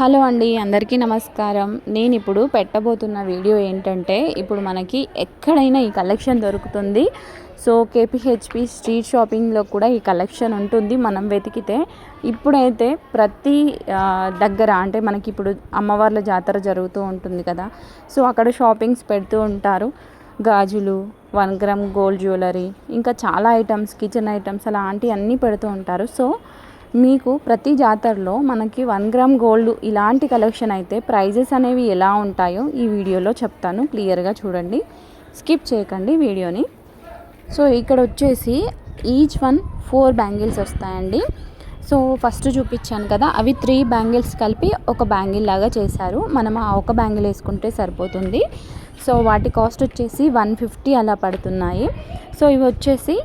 Hello అండి అందరికీ నమస్కారం. నేను ఇప్పుడు పెట్టబోతున్న వీడియో ఏంటంటే ఇప్పుడు మనకి ఎక్కడైనా ఈ కలెక్షన్ దొరుకుతుంది. సో కేపీహెచ్పి స్ట్రీట్ షాపింగ్లో కూడా ఈ కలెక్షన్ ఉంటుంది. మనం వెతికితే ఇప్పుడైతే ప్రతి దగ్గర అంటే మనకి ఇప్పుడు అమ్మవార్ల జాతర జరుగుతూ ఉంటుంది కదా. సో అక్కడ షాపింగ్స్ పెడుతూ ఉంటారు. గాజులు వన్ గ్రామ్ గోల్డ్ జ్యువెలరీ ఇంకా చాలా ఐటమ్స్ కిచెన్ ఐటమ్స్ అలాంటివి అన్నీ పెడుతూ ఉంటారు. సో మీకు ప్రతి జాతరలో మనకి వన్ గ్రామ్ గోల్డ్ ఇలాంటి కలెక్షన్ అయితే ప్రైజెస్ అనేవి ఎలా ఉంటాయో ఈ వీడియోలో చెప్తాను. క్లియర్గా చూడండి. స్కిప్ చేయకండి వీడియోని. సో ఇక్కడ వచ్చేసి ఈచ్ వన్ ఫోర్ బ్యాంగిల్స్ వస్తాయండి. సో ఫస్ట్ చూపించాను కదా అవి త్రీ బ్యాంగిల్స్ కలిపి ఒక బ్యాంగిల్ లాగా చేశారు. మనం ఆ ఒక బ్యాంగిల్ వేసుకుంటే సరిపోతుంది. సో వాటి కాస్ట్ వచ్చేసి వన్ ఫిఫ్టీ అలా పడుతున్నాయి. సో ఇవి వచ్చేసి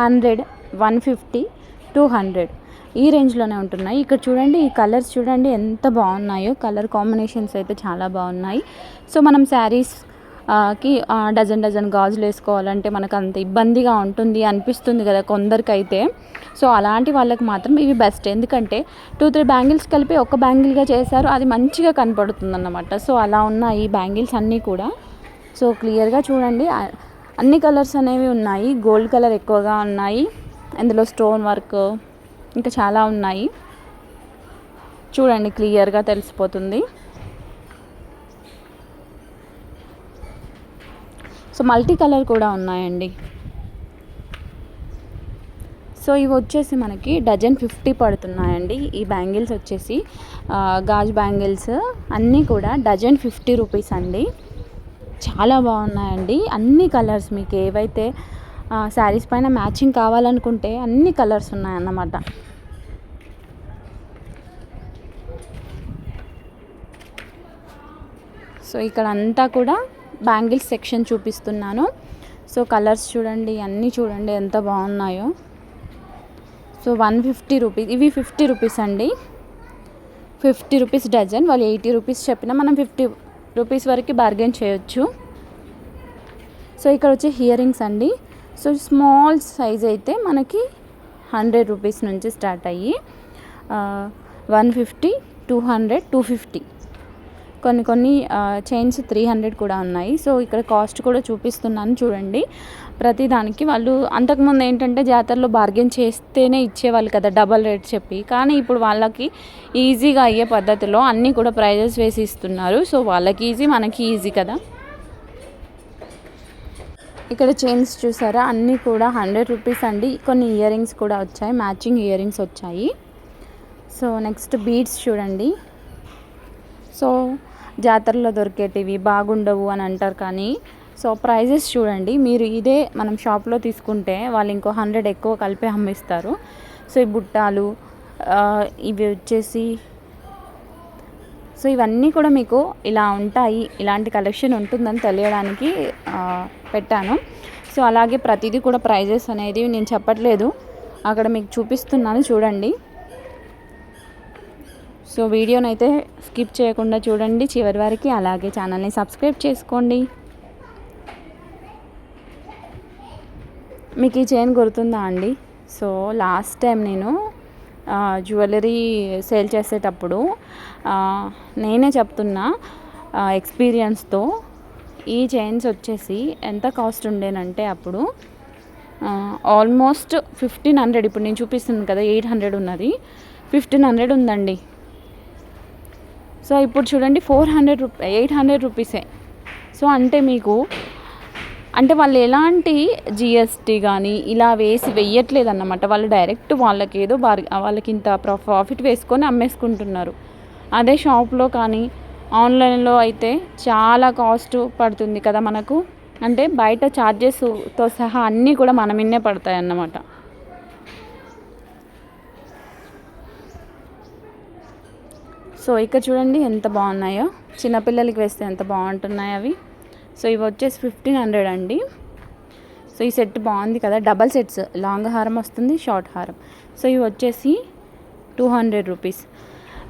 hundred one fifty two hundred. ఈ రేంజ్లోనే ఉంటున్నాయి. ఇక్కడ చూడండి ఈ కలర్స్ చూడండి ఎంత బాగున్నాయో. కలర్ కాంబినేషన్స్ అయితే చాలా బాగున్నాయి. సో మనం శారీస్కి డజన్ డజన్ గాజులు వేసుకోవాలంటే మనకు అంత ఇబ్బందిగా ఉంటుంది అనిపిస్తుంది కదా కొందరికైతే. సో అలాంటి వాళ్ళకి మాత్రం ఇవి బెస్ట్. ఎందుకంటే టూ త్రీ బ్యాంగిల్స్ కలిపి ఒక బ్యాంగిల్గా చేశారు అది మంచిగా కనపడుతుంది అన్నమాట సో అలా ఉన్నాయి ఈ బ్యాంగిల్స్ అన్నీ కూడా. సో క్లియర్గా చూడండి. అన్ని కలర్స్ అనేవి ఉన్నాయి. గోల్డ్ కలర్ ఎక్కువగా ఉన్నాయి. ఇందులో స్టోన్ వర్క్ ఇంకా చాలా ఉన్నాయి. చూడండి క్లియర్గా తెలిసిపోతుంది. సో మల్టీ కలర్ కూడా ఉన్నాయండి. సో ఇవి వచ్చేసి మనకి డజన్ ఫిఫ్టీ పడుతున్నాయండి. ఈ బ్యాంగిల్స్ వచ్చేసి గాజు బ్యాంగిల్స్ అన్నీ కూడా డజన్ ఫిఫ్టీ రూపీస్ అండి. చాలా బాగున్నాయండి. అన్ని కలర్స్ మీకు ఏవైతే శారీస్ పైన మ్యాచింగ్ కావాలనుకుంటే అన్ని కలర్స్ ఉన్నాయన్నమాట. సో ఇక్కడ అంతా కూడా బ్యాంగిల్స్ సెక్షన్ చూపిస్తున్నాను. సో కలర్స్ చూడండి అన్నీ చూడండి ఎంత బాగున్నాయో. సో వన్ ఫిఫ్టీ రూపీస్ ఇవి ఫిఫ్టీ రూపీస్ అండి. ఫిఫ్టీ రూపీస్ డజన్ వాళ్ళు ఎయిటీ రూపీస్ చెప్పినా మనం ఫిఫ్టీ రూపీస్ వరకు బార్గెన్ చేయొచ్చు. సో ఇక్కడ వచ్చి హియరింగ్స్ అండి. సో స్మాల్ సైజ్ అయితే మనకి హండ్రెడ్ రూపీస్ నుంచి స్టార్ట్ అయ్యి one fifty two hundred two fifty. కొన్ని కొన్ని చైన్స్ త్రీ హండ్రెడ్ కూడా ఉన్నాయి. సో ఇక్కడ కాస్ట్ కూడా చూపిస్తున్నాను చూడండి. ప్రతి దానికి వాళ్ళు అంతకుముందు ఏంటంటే జాతరలో బార్గెన్ చేస్తేనే ఇచ్చేవాళ్ళు కదా డబల్ రేట్ చెప్పి. కానీ ఇప్పుడు వాళ్ళకి ఈజీగా అయ్యే పద్ధతిలో అన్నీ కూడా ప్రైజెస్ వేసి ఇస్తున్నారు. సో వాళ్ళకి ఈజీ మనకి ఈజీ కదా. ఇక్కడ చైన్స్ చూసారా? అన్నీ కూడా హండ్రెడ్ రూపీస్ అండి. కొన్ని ఇయర్ రింగ్స్ కూడా వచ్చాయి. మ్యాచింగ్ ఇయర్ రింగ్స్ వచ్చాయి. సో నెక్స్ట్ బీడ్స్ చూడండి. సో జాతరలో దొరికేటివి బాగుండవు అని అంటారు కానీ సో ప్రైజెస్ చూడండి. మీరు ఇదే మనం షాప్లో తీసుకుంటే వాళ్ళు ఇంకో హండ్రెడ్ ఎక్కువ కలిపి అమ్మిస్తారు. సో ఈ బుట్టాలు ఇవి వచ్చేసి సో ఇవన్నీ కూడా మీకు ఇలా ఉంటాయి ఇలాంటి కలెక్షన్ ఉంటుందని తెలియడానికి పెట్టాను. సో అలాగే ప్రతిదీ కూడా ప్రైజెస్ అనేది నేను చెప్పట్లేదు. అక్కడ మీకు చూపిస్తున్నాను చూడండి. సో వీడియోని అయితే స్కిప్ చేయకుండా చూడండి. చివరి వరకు అలాగే ఛానల్ని సబ్స్క్రైబ్ చేసుకోండి. మీకు ఈ చైన్ గుర్తుందా అండి? సో లాస్ట్ టైం నేను జ్యువెలరీ సేల్ చేసేటప్పుడు నేనే చెప్తున్నా ఎక్స్పీరియన్స్తో ఈ చైన్స్ వచ్చేసి ఎంత కాస్ట్ ఉండేనంటే అప్పుడు ఆల్మోస్ట్ ఫిఫ్టీన్ హండ్రెడ్ ఇప్పుడు నేను చూపిస్తుంది కదా ఎయిట్ హండ్రెడ్ ఉన్నది. ఫిఫ్టీన్ హండ్రెడ్ ఉందండి. సో ఇప్పుడు చూడండి four hundred rupee eight hundred రూపీసే సో అంటే మీకు అంటే వాళ్ళు ఎలాంటి జిఎస్టీ కానీ ఇలా వేసి వెయ్యట్లేదు అన్నమాట వాళ్ళు డైరెక్ట్ వాళ్ళకి ఏదో బార్ వాళ్ళకి ఇంత ప్రాఫిట్ వేసుకొని అమ్మేసుకుంటున్నారు. అదే షాప్లో కానీ ఆన్లైన్లో అయితే చాలా కాస్ట్ పడుతుంది కదా మనకు. అంటే బయట ఛార్జెస్తో సహా అన్నీ కూడా మన మిన్నే పడతాయి అన్నమాట సో ఇక్కడ చూడండి ఎంత బాగున్నాయో. చిన్నపిల్లలకి వేస్తే ఎంత బాగుంటున్నాయి అవి. సో ఇవి వచ్చేసి ఫిఫ్టీన్ హండ్రెడ్ అండి. సో ఈ సెట్ బాగుంది కదా. డబల్ సెట్స్ లాంగ్ హారం వస్తుంది షార్ట్ హారం. సో ఇవి వచ్చేసి టూ హండ్రెడ్ రూపీస్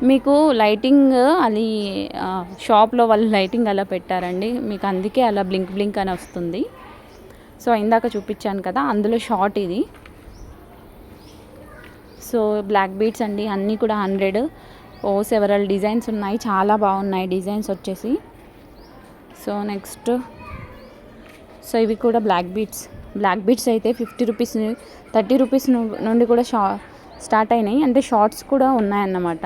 మీకు లైటింగ్ అది షాప్లో వాళ్ళు లైటింగ్ అలా పెట్టారండి. మీకు అందుకే అలా బ్లింక్ బ్లింక్ అని వస్తుంది. సో ఇందాక చూపించాను కదా అందులో షార్ట్ ఇది. సో బ్లాక్ బీట్స్ అండి అన్నీ కూడా హండ్రెడ్ ఓ సెవరల్ డిజైన్స్ ఉన్నాయి. చాలా బాగున్నాయి డిజైన్స్ వచ్చేసి. సో నెక్స్ట్ సో ఇవి కూడా బ్లాక్ బీట్స్. బ్లాక్ బీట్స్ అయితే ఫిఫ్టీ రూపీస్ థర్టీ రూపీస్ నుండి కూడా షా స్టార్ట్ అయినాయి. అంటే షార్ట్స్ కూడా ఉన్నాయన్నమాట.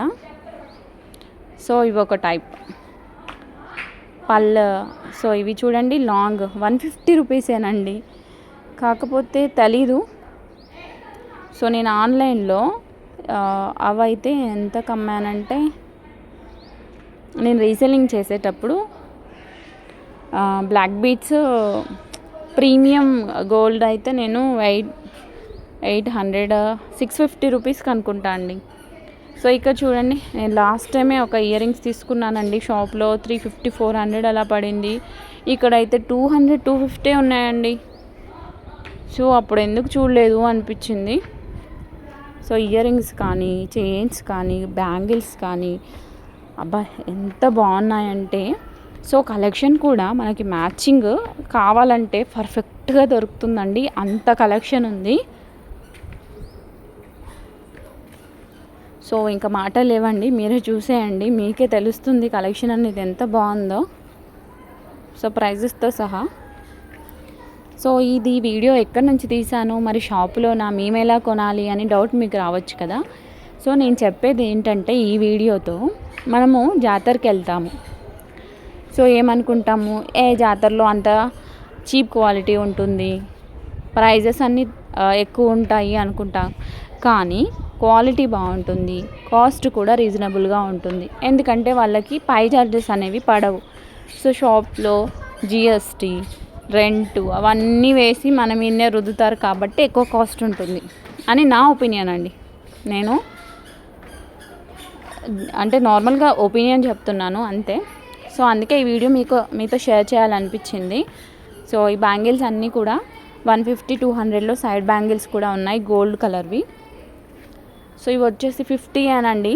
సో ఇవి ఒక టైప్. పల్ సో ఇవి చూడండి లాంగ్. One fifty రూపీసేనండి. కాకపోతే తెలీదు. సో నేను ఆన్లైన్లో అవైతే ఎంత కమ్మానంటే నేను రీసెల్లింగ్ చేసేటప్పుడు బ్లాక్ బీట్స్ ప్రీమియం గోల్డ్ అయితే నేను eight eight hundred six fifty రూపీస్కి అనుకుంటా అండి. సో ఇక్కడ చూడండి నేను లాస్ట్ టైమే ఒక ఇయర్ రింగ్స్ తీసుకున్నానండి షాప్లో త్రీ ఫిఫ్టీ ఫోర్ హండ్రెడ్ అలా పడింది. ఇక్కడైతే టూ హండ్రెడ్ టూ ఫిఫ్టీ ఉన్నాయండి. సో అప్పుడు ఎందుకు చూడలేదు అనిపించింది. సో ఇయర్ రింగ్స్ కానీ చైన్స్ కానీ బ్యాంగిల్స్ కానీ అబ్బా ఎంత బాగున్నాయంటే సో కలెక్షన్ కూడా మనకి మ్యాచింగ్ కావాలంటే పర్ఫెక్ట్గా దొరుకుతుందండి. అంత కలెక్షన్ ఉంది. సో ఇంకా మాటలు లేవండి. మీరే చూసేయండి. మీకే తెలుస్తుంది కలెక్షన్ అనేది ఎంత బాగుందో. సో ప్రైజెస్తో సహా. సో ఇది వీడియో ఎక్కడి నుంచి తీసాను మరి షాపులోనా? మేము మేమేలా కొనాలి అని డౌట్ మీకు రావచ్చు కదా. సో నేను చెప్పేది ఏంటంటే ఈ వీడియోతో మనము జాతరకి వెళ్తాము. సో ఏమనుకుంటాము? ఏ జాతరలో అంత చీప్ క్వాలిటీ ఉంటుంది? ప్రైజెస్ అన్నీ ఎక్కువ ఉంటాయి అనుకుంటాం. కానీ క్వాలిటీ బాగుంటుంది. కాస్ట్ కూడా రీజనబుల్గా ఉంటుంది. ఎందుకంటే వాళ్ళకి పై చార్జెస్ అనేవి పడవు. సో షాప్లో జిఎస్టీ రెంట్ అవన్నీ వేసి మనం ఇన్నే రుద్దుతారు కాబట్టి ఎక్కువ కాస్ట్ ఉంటుంది. అని నా ఒపీనియన్ అండి. నేను అంటే నార్మల్గా ఒపీనియన్ చెప్తున్నాను అంతే. సో అందుకే ఈ వీడియో మీకు మీతో షేర్ చేయాలనిపించింది. సో ఈ బ్యాంగిల్స్ అన్నీ కూడా వన్ ఫిఫ్టీ టూ హండ్రెడ్లో సైడ్ బ్యాంగిల్స్ కూడా ఉన్నాయి గోల్డ్ కలర్వి. సో ఇవి వచ్చేసి ఫిఫ్టీ అనండి.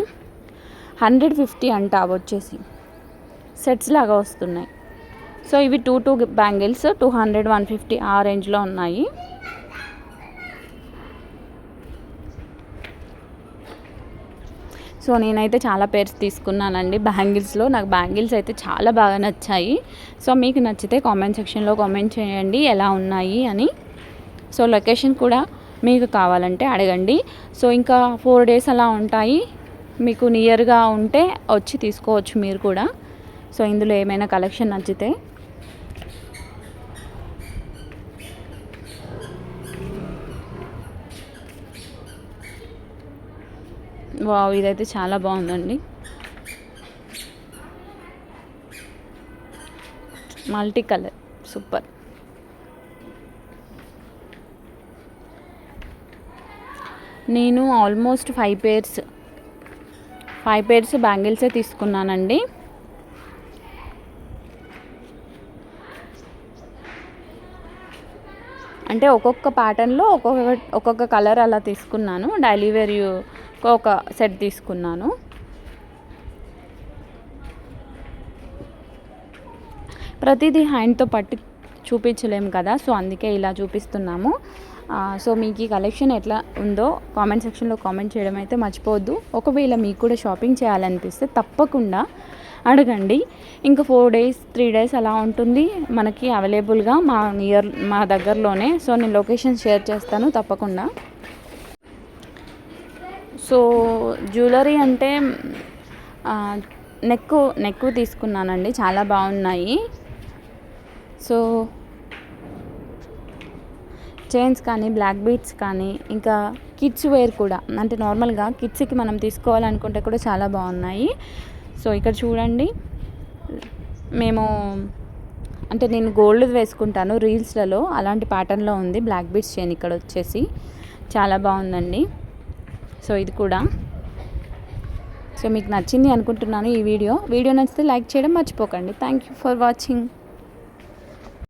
హండ్రెడ్ ఫిఫ్టీ అంట అవి వచ్చేసి. సెట్స్ లాగా వస్తున్నాయి. సో ఇవి two two bangles two hundred one fifty ఆ రేంజ్లో ఉన్నాయి. సో నేనైతే చాలా పేర్స్ తీసుకున్నానండి. బ్యాంగిల్స్లో. నాకు బ్యాంగిల్స్ అయితే చాలా బాగా నచ్చాయి. సో మీకు నచ్చితే కామెంట్ సెక్షన్లో కామెంట్ చేయండి. ఎలా ఉన్నాయి అని. సో లొకేషన్ కూడా మీకు కావాలంటే అడగండి. సో ఇంకా ఫోర్ డేస్ అలా ఉంటాయి. మీకు నియర్గా ఉంటే వచ్చి తీసుకోవచ్చు మీరు కూడా. సో ఇందులో ఏమైనా కలెక్షన్ నచ్చితే. వావ్ ఇదైతే చాలా బాగుందండి. Multi colour super. నేను almost five pairs five pairs బ్యాంగిల్సే తీసుకున్నానండి. అంటే ఒక్కొక్క ప్యాటర్న్లో ఒక్కొక్క ఒక్కొక్క కలర్ అలా తీసుకున్నాను. డైలీ వేర్ ఒక సెట్ తీసుకున్నాను. ప్రతిదీ హ్యాండ్తో పట్టి చూపించలేము కదా సో అందుకే ఇలా చూపిస్తున్నాము. సో మీకు ఈ కలెక్షన్ ఎట్లా ఉందో కామెంట్ సెక్షన్లో కామెంట్ చేయడం అయితే మర్చిపోవద్దు. ఒకవేళ మీకు కూడా షాపింగ్ చేయాలనిపిస్తే తప్పకుండా అడగండి. ఇంకా ఫోర్ డేస్ త్రీ డేస్ అలా ఉంటుంది మనకి అవైలబుల్గా మా నియర్ మా దగ్గరలోనే. సో నేను లొకేషన్ షేర్ చేస్తాను తప్పకుండా. సో జ్యువెలరీ అంటే నెక్ నెక్ తీసుకున్నానండి. చాలా బాగున్నాయి. సో చైన్స్ కానీ బ్లాక్ బీట్స్ కానీ ఇంకా కిడ్స్ వేర్ కూడా. అంటే నార్మల్గా కిడ్స్కి మనం తీసుకోవాలనుకుంటే కూడా చాలా బాగున్నాయి. సో ఇక్కడ చూడండి. మేము అంటే నేను గోల్డ్ వేసుకుంటాను రీల్స్లలో. అలాంటి ప్యాటర్న్లో ఉంది. బ్లాక్ బీట్స్ చైన్ ఇక్కడ వచ్చేసి. చాలా బాగుందండి. సో ఇది కూడా. సో మీకు నచ్చింది అనుకుంటున్నాను ఈ వీడియో. వీడియో నచ్చితే లైక్ చేయడం మర్చిపోకండి. Thank you for watching